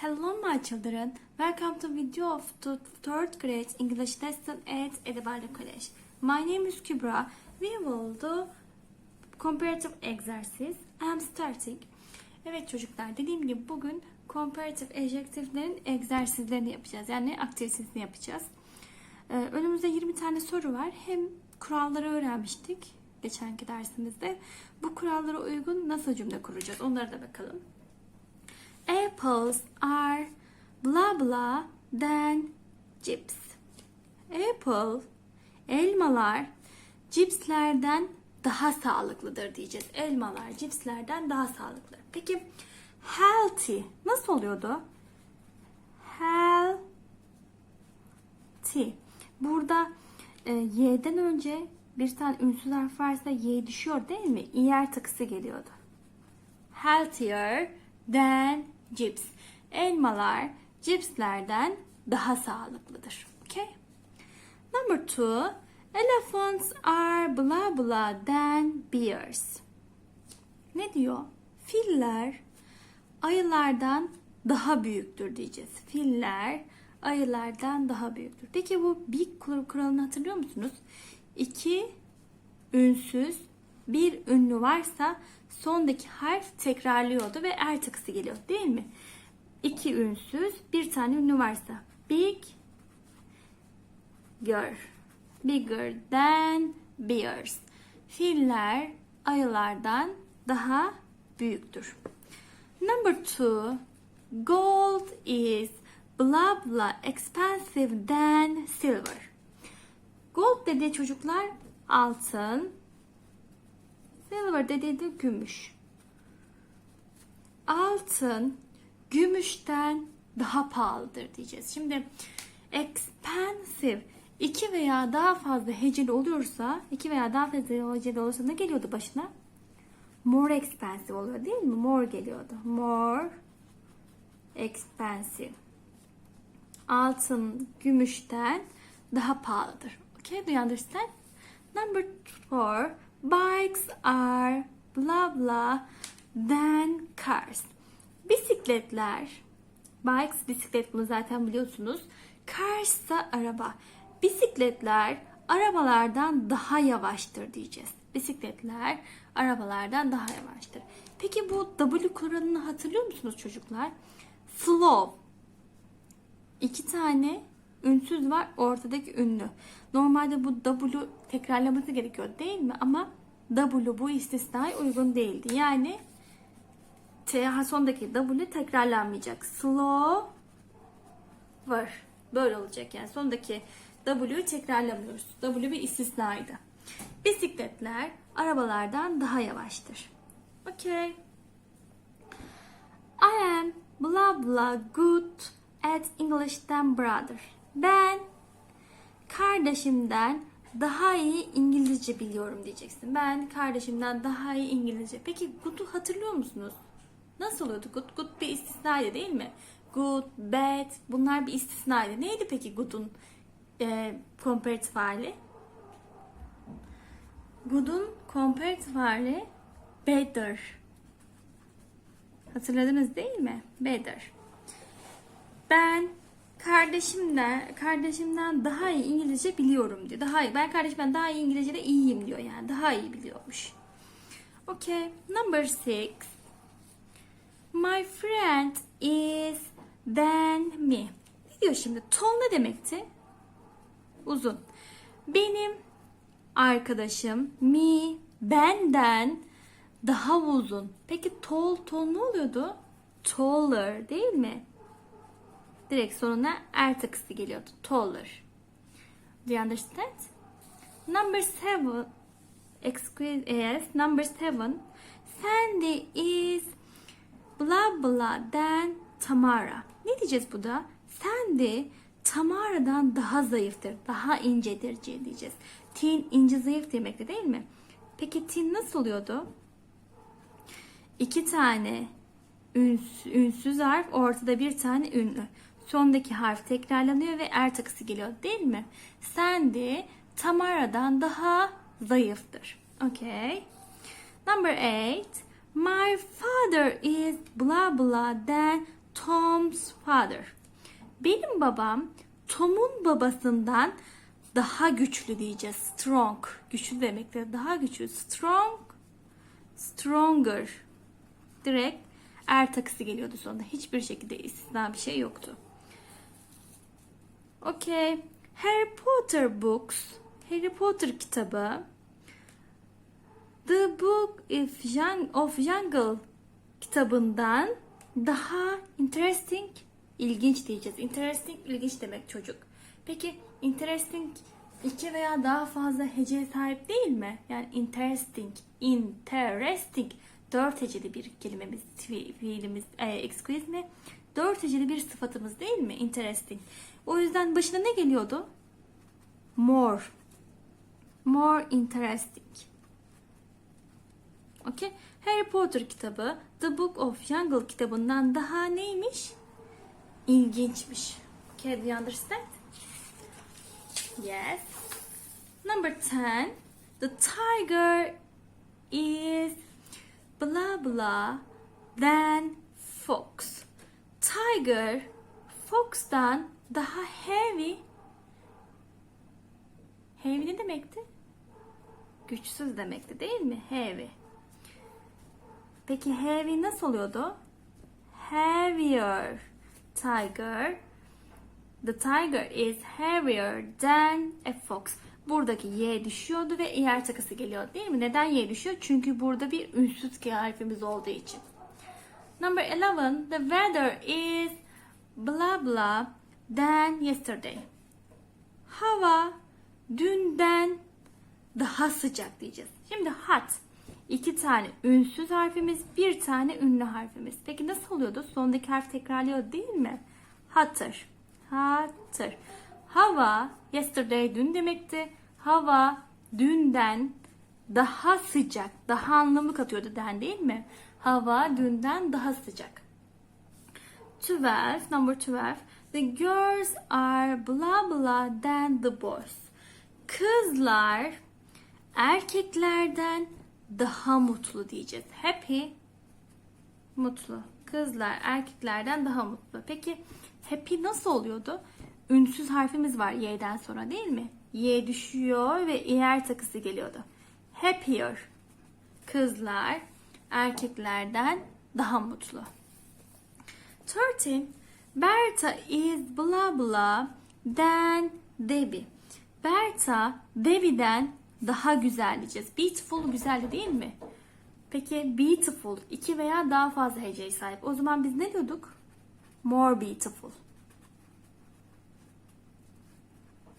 Hello my children, welcome to video of the third grade English lesson at Edebarlı College. My name is Kübra. We will do comparative exercise. I am starting. Evet çocuklar dediğim gibi bugün comparative adjective'lerin egzersizlerini yapacağız. Yani aktivitesini yapacağız. Ee, önümüzde 20 tane soru var. Hem kuralları öğrenmiştik geçenki dersimizde. Bu kurallara uygun nasıl cümle kuracağız onlara da bakalım. Apples are blah blah than chips. Apple, elmalar cipslerden daha sağlıklıdır diyeceğiz. Elmalar cipslerden daha sağlıklı. Peki healthy nasıl oluyordu? Healthy. Burada e, y'den önce bir tane ünsüz harf varsa y düşüyor değil mi? İyer takısı geliyordu healthier than chips. Elmalar cipslerden daha sağlıklıdır. Okay? Number two, elephants are blah blah than bears. Ne diyor? Filler ayılardan daha büyüktür diyeceğiz. Filler ayılardan daha büyüktür. Peki bu big kur- kuralını hatırlıyor musunuz? İki ünsüz bir ünlü varsa sondaki harf tekrarlıyordu ve er takısı geliyor değil mi? İki ünsüz bir tane ünlü varsa big girl bigger than bears filler ayılardan daha büyüktür. Number two gold is blah blah expensive than silver. Gold dediği çocuklar altın, Silver dediği de gümüş. Altın gümüşten daha pahalıdır diyeceğiz. Şimdi expensive iki veya daha fazla heceli oluyorsa, iki veya daha fazla heceli olursa ne geliyordu başına? More expensive oluyor değil mi? More geliyordu. More expensive. Altın gümüşten daha pahalıdır. Okay, do you understand? Number four, bikes are blah blah than cars. Bisikletler, bikes bisiklet bunu zaten biliyorsunuz. Cars da araba. Bisikletler arabalardan daha yavaştır diyeceğiz. Bisikletler arabalardan daha yavaştır. Peki bu W kuralını hatırlıyor musunuz çocuklar? Slow iki tane ünsüz var ortadaki ünlü. Normalde bu W tekrarlaması gerekiyor değil mi? Ama W bu istisnaya uygun değildi. Yani T sondaki W tekrarlanmayacak. Slow var. Böyle olacak yani. Sondaki W'yu tekrarlamıyoruz. W bir istisnaydı. Bisikletler arabalardan daha yavaştır. Okay. I am blah blah good at English than brother. Ben kardeşimden daha iyi İngilizce biliyorum diyeceksin. Ben kardeşimden daha iyi İngilizce. Peki good'u hatırlıyor musunuz? Nasıl oluyordu good? Good bir istisnaydı değil mi? Good, bad bunlar bir istisnaydı. Neydi peki good'un e, comparatif hali? Good'un comparatif hali better. Hatırladınız değil mi? Better. Ben kardeşimden kardeşimden daha iyi İngilizce biliyorum diyor. Daha iyi. Ben kardeşimden daha iyi İngilizce'de iyiyim diyor yani. Daha iyi biliyormuş. Okay. Number six. My friend is than me. Ne diyor şimdi? Tall ne demekti? Uzun. Benim arkadaşım me benden daha uzun. Peki tall tall ne oluyordu? Taller değil mi? Direkt sonuna er takısı geliyordu. Taller. Do you understand? Number seven. Excuse yes. Number seven. Sandy is blah blah than Tamara. Ne diyeceğiz bu da? Sandy Tamara'dan daha zayıftır. Daha incedir diyeceğiz. Tin ince zayıf demekti değil mi? Peki tin nasıl oluyordu? İki tane üns, ünsüz harf ortada bir tane ünlü. Sondaki harf tekrarlanıyor ve er takısı geliyor değil mi? Sandy Tamara'dan daha zayıftır. Okay. Number eight. My father is blah blah than Tom's father. Benim babam Tom'un babasından daha güçlü diyeceğiz. Strong. Güçlü demektir. Daha güçlü. Strong. Stronger. Direkt er takısı geliyordu sonunda. Hiçbir şekilde istisna bir şey yoktu. Okay. Harry Potter books. Harry Potter kitabı. The Book of, Jung- of Jungle kitabından daha interesting, ilginç diyeceğiz. Interesting, ilginç demek çocuk. Peki interesting iki veya daha fazla heceye sahip değil mi? Yani interesting, interesting dört heceli bir kelimemiz, fi- fiilimiz, e, excuse me, dört heceli bir sıfatımız değil mi? Interesting. O yüzden başına ne geliyordu? More. More interesting. Okay. Harry Potter kitabı The Book of Jungle kitabından daha neymiş? İlginçmiş. Okay, do you understand? Yes. Number 10. The tiger is blah blah than fox. Tiger fox'tan daha heavy. Heavy ne demekti? Güçsüz demekti değil mi? Heavy. Peki heavy nasıl oluyordu? Heavier. Tiger. The tiger is heavier than a fox. Buradaki y düşüyordu ve yer takısı geliyor değil mi? Neden y düşüyor? Çünkü burada bir ünsüz k harfimiz olduğu için. Number 11. The weather is blah blah than yesterday. Hava dünden daha sıcak diyeceğiz. Şimdi hot. iki tane ünsüz harfimiz, bir tane ünlü harfimiz. Peki nasıl oluyordu? Sondaki harf tekrarlıyor değil mi? Hotter. Hotter. Hava, yesterday dün demekti. Hava dünden daha sıcak, daha anlamı katıyordu den değil mi? Hava dünden daha sıcak. 12, number 12. The girls are blah blah than the boys. Kızlar erkeklerden daha mutlu diyeceğiz. Happy mutlu. Kızlar erkeklerden daha mutlu. Peki happy nasıl oluyordu? Ünsüz harfimiz var y'den sonra değil mi? Y düşüyor ve yer takısı geliyordu. Happier. Kızlar erkeklerden daha mutlu. 13. Berta is blah blah than Debbie. Berta Debbie'den daha güzel diyeceğiz. Beautiful güzel değil mi? Peki beautiful iki veya daha fazla heceye sahip. O zaman biz ne diyorduk? More beautiful.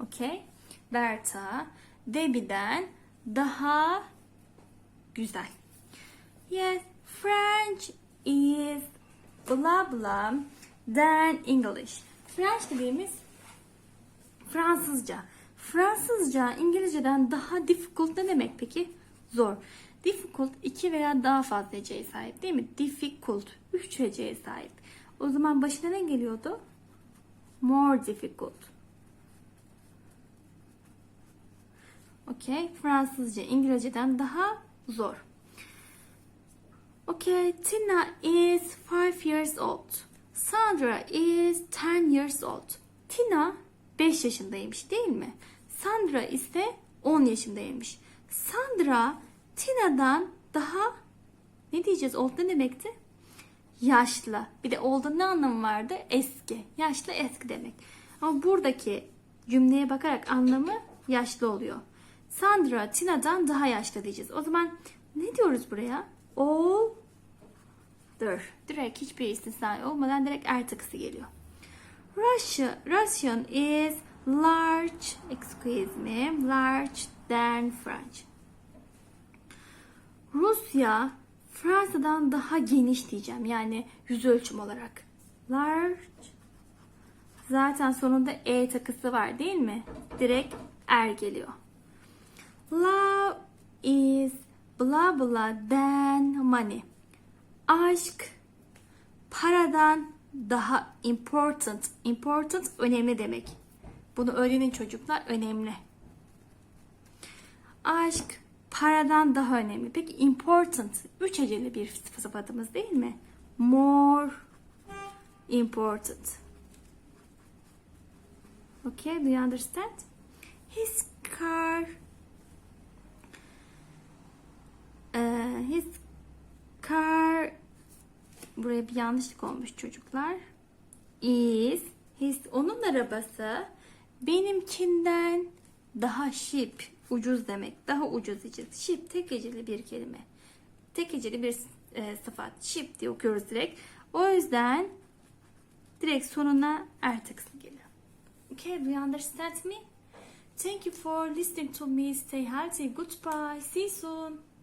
Okay. Berta Debbie'den daha güzel. Yes, French is blah blah than English. French dediğimiz Fransızca. Fransızca İngilizceden daha difficult ne demek peki? Zor. Difficult iki veya daha fazla heceye sahip değil mi? Difficult üç heceye sahip. O zaman başına ne geliyordu? More difficult. Okay. Fransızca İngilizceden daha zor. Okay. Tina is five years old. Sandra is ten years old. Tina 5 yaşındaymış değil mi? Sandra ise 10 yaşındaymış. Sandra Tina'dan daha ne diyeceğiz? Old ne demekti? Yaşlı. Bir de old'un ne anlamı vardı? Eski. Yaşlı eski demek. Ama buradaki cümleye bakarak anlamı yaşlı oluyor. Sandra Tina'dan daha yaşlı diyeceğiz. O zaman ne diyoruz buraya? Older. Direkt hiçbir istisna olmadan direkt er takısı geliyor. Russia, Russian is large, excuse me, large than French. Rusya Fransa'dan daha geniş diyeceğim. Yani yüz ölçüm olarak. Large. Zaten sonunda e takısı var değil mi? Direkt er geliyor. Love is blah than money. Aşk paradan daha important. Important önemli demek. Bunu öğrenin çocuklar önemli. Aşk paradan daha önemli. Peki important üç heceli bir sıfatımız değil mi? More important. Okay, do you understand? His car his car buraya bir yanlışlık olmuş çocuklar. Is his onun arabası benimkinden daha cheap ucuz demek. Daha ucuz diyeceğiz. Cheap tek heceli bir kelime. Tek heceli bir e, sıfat. Cheap diye okuyoruz direkt. O yüzden direkt sonuna er takısı geliyor. Okay, do you understand me? Thank you for listening to me. Stay healthy. Goodbye. See you soon.